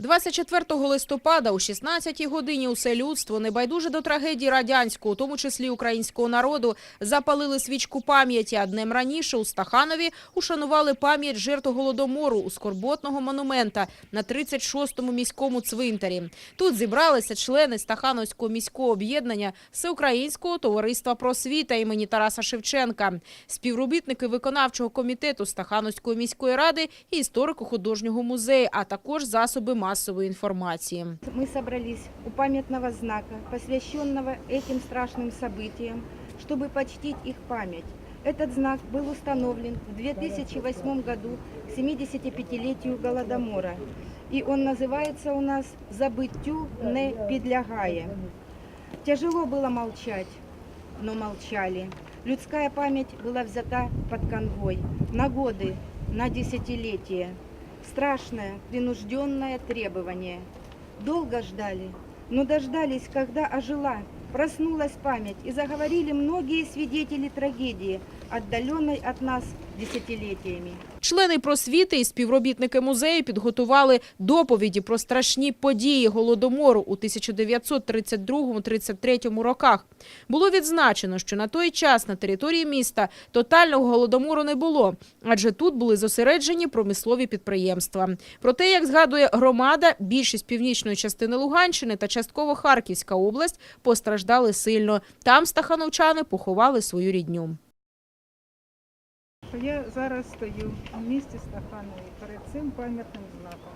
24 листопада о 16 годині усе людство, небайдуже до трагедії радянського, у тому числі українського народу, запалили свічку пам'яті. А днем раніше у Стаханові ушанували пам'ять жертв голодомору у скорботного монумента на 36-му міському цвинтарі. Тут зібралися члени Стахановського міського об'єднання Всеукраїнського товариства просвіта імені Тараса Шевченка, співробітники виконавчого комітету Стахановської міської ради і історико-художнього музею, а також засоби масової інформації. Мы собрались у памятного знака, посвященного этим страшным событиям, чтобы почтить их память. Этот знак был установлен в 2008 году к 75-летию Голодомора. И он называется у нас «Забыттю не підлягає». Тяжело было молчать, но молчали. Людская память была взята под конвой на годы, на десятилетия. Страшное, принужденное требование. Долго ждали, но дождались, когда ожила, проснулась память и заговорили многие свидетели трагедии, отдаленной от нас десятилетиями. Члени просвіти і співробітники музею підготували доповіді про страшні події голодомору у 1932-33 роках. Було відзначено, що на той час на території міста тотального голодомору не було, адже тут були зосереджені промислові підприємства. Проте, як згадує громада, більшість північної частини Луганщини та частково Харківська область постраждали сильно. Там стахановчани поховали свою рідню. Я зараз стою у місті Стаханові перед цим пам'ятним знаком.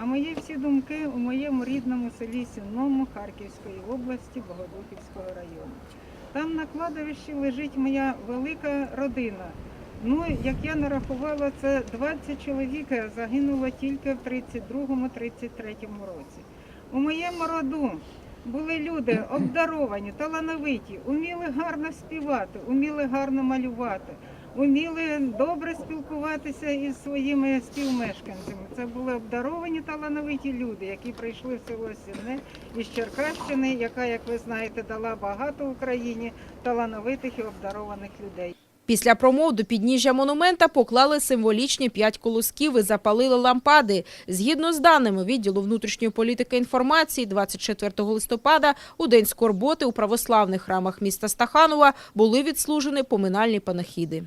А мої всі думки у моєму рідному селі Сінному Харківської області Богодухівського району. Там на кладовищі лежить моя велика родина. Ну, як я нарахувала, це 20 чоловік загинуло тільки в 32-33 році. У моєму роду були люди обдаровані, талановиті, уміли гарно співати, уміли гарно малювати, уміли добре спілкуватися із своїми співмешканцями. Це були обдаровані талановиті люди, які прийшли в село Сінне із Черкащини, яка, як ви знаєте, дала багато Україні талановитих і обдарованих людей. Після промов до підніжжя монумента поклали символічні п'ять колосків і запалили лампади. Згідно з даними відділу внутрішньої політики інформації, 24 листопада у день скорботи у православних храмах міста Стаханова були відслужені поминальні панахіди.